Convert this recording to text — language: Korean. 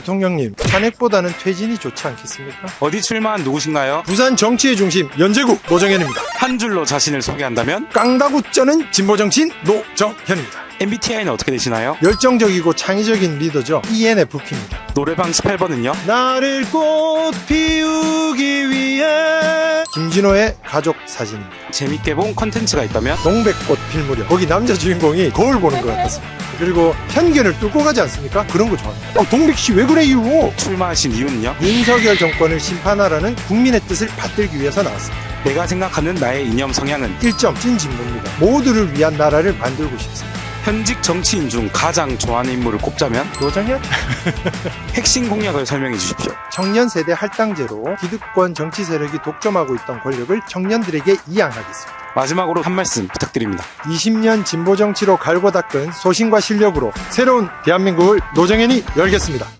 대통령님, 탄핵보다는 퇴진이 좋지 않겠습니까? 어디 출마한 누구신가요? 부산 정치의 중심 연제국 노정현입니다. 한 줄로 자신을 소개한다면 깡다구 쩌는 진보 정치인 노정현입니다. MBTI는 어떻게 되시나요? 열정적이고 창의적인 리더죠. ENFP입니다. 노래방 18번은요? 나를 꽃 피우기 위해 김진호의 가족 사진입니다. 재밌게 본 컨텐츠가 있다면? 동백꽃 필 무렵 거기 남자 주인공이 거울 보는 것 같았습니다. 그리고 편견을 뚫고 가지 않습니까? 그런 거 좋아합니다. 어, 동백 씨 왜 그래요? 출마하신 이유는요? 윤석열 정권을 심판하라는 국민의 뜻을 받들기 위해서 나왔습니다. 내가 생각하는 나의 이념 성향은 1점 찐진보입니다. 모두를 위한 나라를 만들고 싶습니다. 현직 정치인 중 가장 좋아하는 인물을 꼽자면 노정현? 핵심 공약을 설명해 주십시오. 청년 세대 할당제로 기득권 정치 세력이 독점하고 있던 권력을 청년들에게 이양하겠습니다. 마지막으로 한 말씀 부탁드립니다. 20년 진보 정치로 갈고 닦은 소신과 실력으로 새로운 대한민국을 노정현이 열겠습니다.